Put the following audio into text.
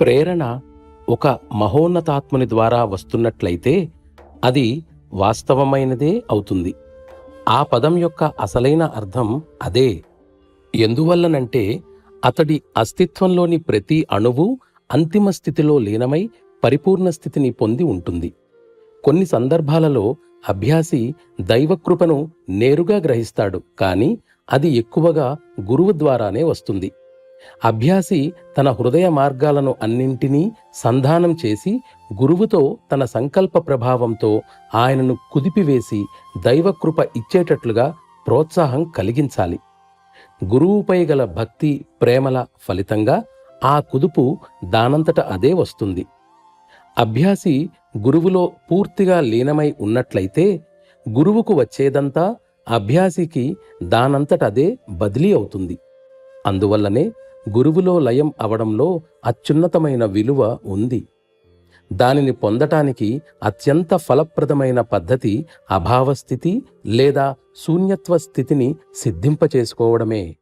ప్రేరణ ఒక మహోన్నతాత్ముని ద్వారా వస్తున్నట్లయితే అది వాస్తవమైనదే అవుతుంది. ఆ పదం యొక్క అసలైన అర్థం అదే. ఎందువల్లనంటే అతడి అస్తిత్వంలోని ప్రతి అణువు అంతిమ స్థితిలో లీనమై పరిపూర్ణ స్థితిని పొంది ఉంటుంది. కొన్ని సందర్భాలలో అభ్యాసి దైవకృపను నేరుగా గ్రహిస్తాడు కానీ అది ఎక్కువగా గురువు ద్వారానే వస్తుంది. అభ్యాసి తన హృదయ మార్గాలను అన్నింటినీ సంధానం చేసి గురువుతో తన సంకల్ప ప్రభావంతో ఆయనను కుదిపివేసి దైవకృప ఇచ్చేటట్లుగా ప్రోత్సాహం కలిగించాలి. గురువుపై గల భక్తి ప్రేమల ఫలితంగా ఆ కుదుపు దానంతట అదే వస్తుంది. అభ్యాసి గురువులో పూర్తిగా లీనమై ఉన్నట్లయితే గురువుకు వచ్చేదంతా అభ్యాసికి దానంతట అదే బదిలీ అవుతుంది. అందువల్లనే గురువులో లయం అవడంలో అత్యున్నతమైన విలువ ఉంది. దానిని పొందటానికి అత్యంత ఫలప్రదమైన పద్ధతి అభావస్థితి లేదా శూన్యత్వ స్థితిని సిద్ధింపచేసుకోవడమే.